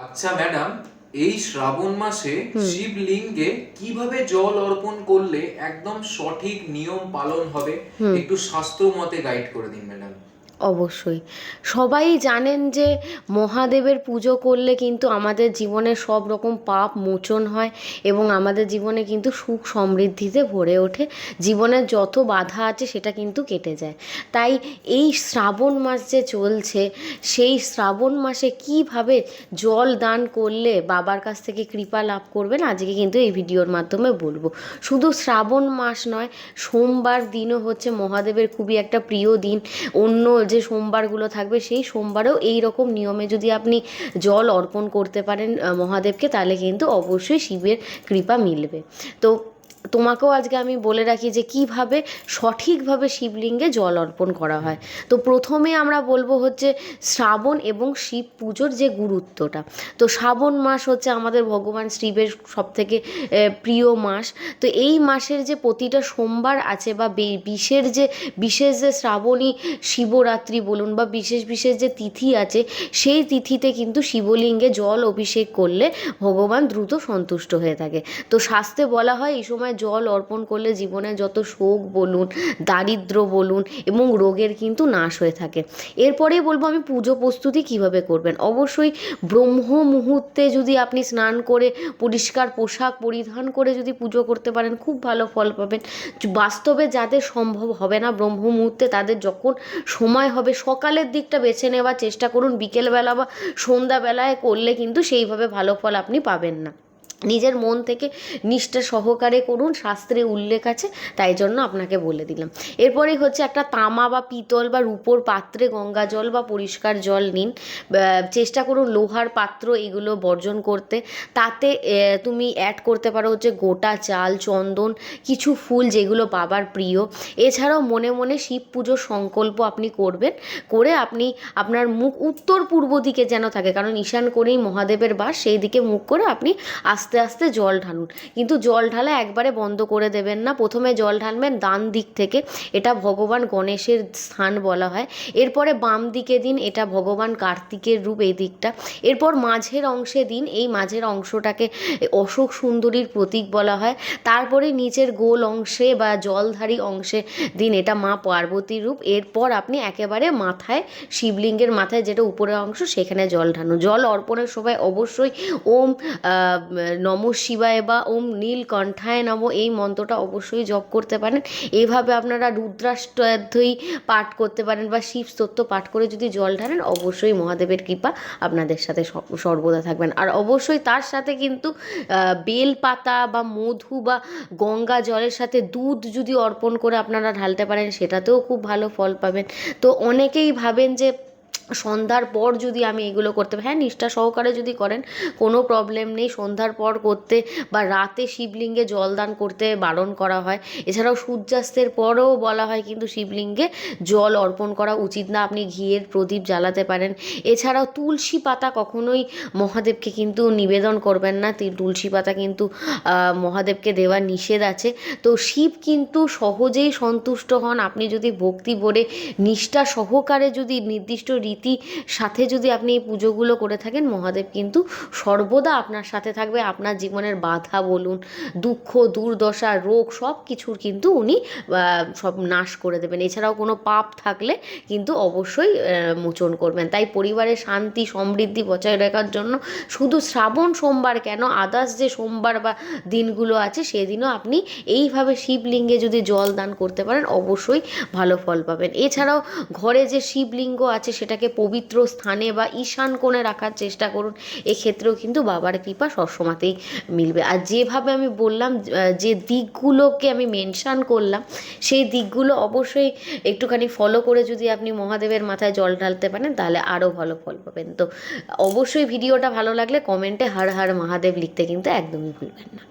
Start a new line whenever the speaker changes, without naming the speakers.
আচ্ছা ম্যাডাম এই শ্রাবণ মাসে শিবলিঙ্গে কীভাবে জল অর্পণ করলে একদম সঠিক নিয়ম পালন হবে? একটু শাস্ত্র মতে গাইড করে দিন ম্যাডাম
অবশ্যই। সবাই জানেন যে মহাদেবের পুজো করলে কিন্তু আমাদের জীবনে সব রকম পাপ মোচন হয় এবং আমাদের জীবনে কিন্তু সুখ সমৃদ্ধিতে ভরে ওঠে। জীবনের যত বাধা আছে সেটা কিন্তু কেটে যায়। তাই এই শ্রাবণ মাস যে চলছে, সেই শ্রাবণ মাসে কীভাবে জল দান করলে বাবার কাছ থেকে কৃপা লাভ করবেন, আজকে কিন্তু এই ভিডিওর মাধ্যমে বলব। শুধু শ্রাবণ মাস নয়, সোমবার দিনও হচ্ছে মহাদেবের খুবই একটা প্রিয় দিন। অন্য যে সোমবারগুলো থাকবে, সেই সোমবারেও এই রকম নিয়মে যদি আপনি জল অর্পণ করতে পারেন মহাদেবকে, তাহলে কিন্তু অবশ্যই শিবের কৃপা মিলবে। তো তোমাকেও আজকে আমি বলে রাখি যে কীভাবে সঠিকভাবে শিবলিঙ্গে জল অর্পণ করা হয়। তো প্রথমে আমরা বলব হচ্ছে শ্রাবণ এবং শিব পুজোর যে গুরুত্বটা। তো শ্রাবণ মাস হচ্ছে আমাদের ভগবান শিবের সবথেকে প্রিয় মাস। তো এই মাসের যে প্রতিটা সোমবার আছে বা, বিশের যে, বিশেষ যে শ্রাবণী শিবরাত্রি বলুন বা বিশেষ বিশেষ যে তিথি আছে, সেই তিথিতে কিন্তু শিবলিঙ্গে জল অভিষেক করলে ভগবান দ্রুত সন্তুষ্ট হয়ে থাকে। তো শাস্তে বলা হয় এই সময় জল অর্পণ করলে জীবনে যত শোক বলুন, দারিদ্র বলুন এবং রোগের কিন্তু নাশ হয়ে থাকে। এরপরেই বলব আমি পুজো প্রস্তুতি কীভাবে করবেন? অবশ্যই ব্রহ্ম মুহূর্তে যদি আপনি স্নান করে পরিষ্কার পোশাক পরিধান করে যদি পুজো করতে পারেন, খুব ভালো ফল পাবেন। বাস্তবে যাদের সম্ভব হবে না ব্রহ্ম মুহূর্তে, তাদের যখন সময় হবে, সকালের দিকটা বেছে নেওয়ার চেষ্টা করুন। বিকেলবেলা বা সন্ধ্যাবেলায় করলে কিন্তু সেইভাবে ভালো ফল আপনি পাবেন না। নিজের মন থেকে নিষ্ঠা সহকারে করুন, শাস্ত্রে উল্লেখ আছে, তাই জন্য আপনাকে বলে দিলাম। এরপরে হচ্ছে একটা তামা বা পিতল বা রূপোর পাত্রে গঙ্গা জল বা পরিষ্কার জল নিন। চেষ্টা করুন লোহার পাত্র এগুলো বর্জন করতে। তাতে তুমি অ্যাড করতে পারো হচ্ছে গোটা চাল, চন্দন, কিছু ফুল যেগুলো বাবার প্রিয়। এছাড়াও মনে মনে শিব পুজোর সংকল্প আপনি করবেন, করে আপনি আপনার মুখ উত্তর পূর্ব দিকে যেন থাকে, কারণ ঈশান করেই মহাদেবের বাস, সেই দিকে মুখ করে আপনি আস্তে আস্তে আস্তে জল ঢালুন। কিন্তু জল ঢালা একবারে বন্ধ করে দেবেন না। প্রথমে জল ঢালবেন ডান দিক থেকে। এটা ভগবান গণেশের স্থান বলা হয়। এরপরে বাম দিকে দিন, এটা ভগবান কার্তিকের রূপ এই দিকটা। এরপর মাঝের অংশে দিন, এই মাঝের অংশটাকে অশোক সুন্দরীর প্রতীক বলা হয়। তারপরে নিচের গোল অংশে বা জলধারী অংশে দিন, এটা মা পার্বতীর রূপ। এরপর আপনি একেবারে মাথায়, শিবলিঙ্গের মাথায় যেটা উপরের অংশ, সেখানে জল ঢালুন। জল অর্পণের সময় অবশ্যই ওম নম শিবায় বা ওম নীলকণ্ঠায় নম, এই মন্ত্রটা অবশ্যই জপ করতে পারেন। এইভাবে আপনারা রুদ্রাষ্টধ্বই পাঠ করতে পারেন বা শিব স্তোত্র পাঠ করে যদি জল ঢালেন, অবশ্যই মহাদেবের কৃপা আপনাদের সাথে সর্বদা থাকবেন। আর অবশ্যই তার সাথে কিন্তু বেল পাতা বা মধু বা গঙ্গা জলের সাথে দুধ যদি অর্পণ করে আপনারা ঢালতে পারেন, সেটাতেও খুব ভালো ফল পাবেন। তো অনেকেই ভাবেন যে সন্ধ্যার পর যদি আমি এগুলো করতে হ্যাঁ নিষ্ঠা সহকারে যদি করেন, কোনো প্রবলেম নেই। সন্ধ্যার পর করতে বা রাতে শিবলিঙ্গে জলদান করতে বারণ করা হয়। এছাড়াও সূর্যাস্তের পরেও বলা হয় কিন্তু শিবলিঙ্গে জল অর্পণ করা উচিত না। আপনি ঘিয়ের প্রদীপ জ্বালাতে পারেন। এছাড়াও তুলসী পাতা কখনোই মহাদেবকে কিন্তু নিবেদন করবেন না। তুলসী পাতা কিন্তু মহাদেবকে দেওয়া নিষেধ আছে। তো শিব কিন্তু সহজেই সন্তুষ্ট হন। আপনি যদি ভক্তি ভরে নিষ্ঠা সহকারে যদি নির্দিষ্ট রীতি সাথে যদি আপনি এই পুজোগুলো করে থাকেন, মহাদেব কিন্তু সর্বদা আপনার সাথে থাকবে। আপনার জীবনের বাধা বলুন, দুঃখ, দুর্দশা, রোগ সব কিছুর কিন্তু উনি সব নাশ করে দেবেন। এছাড়াও কোনো পাপ থাকলে কিন্তু অবশ্যই মোচন করবেন। তাই পরিবারের শান্তি, সমৃদ্ধি বজায় রাখার জন্য শুধু শ্রাবণ সোমবার কেন, আদার্স যে সোমবার বা দিনগুলো আছে, সেদিনও আপনি এইভাবে শিবলিঙ্গে যদি জল দান করতে পারেন, অবশ্যই ভালো ফল পাবেন। এছাড়াও ঘরে যে শিবলিঙ্গ আছে, সেটাকে পবিত্র স্থানে বা ঈশান কোণে রাখার চেষ্টা করুন। এক্ষেত্রেও কিন্তু বাবার কৃপা সবসময়তেই মিলবে। আর যেভাবে আমি বললাম যে দিকগুলোকে আমি মেনশান করলাম, সেই দিকগুলো অবশ্যই একটুখানি ফলো করে যদি আপনি মহাদেবের মাথায় জল ঢালতে পারেন, তাহলে আরও ভালো ফল পাবেন। তো অবশ্যই ভিডিওটা ভালো লাগলে কমেন্টে হার হার মহাদেব লিখতে কিন্তু একদমই ভুলবেন না।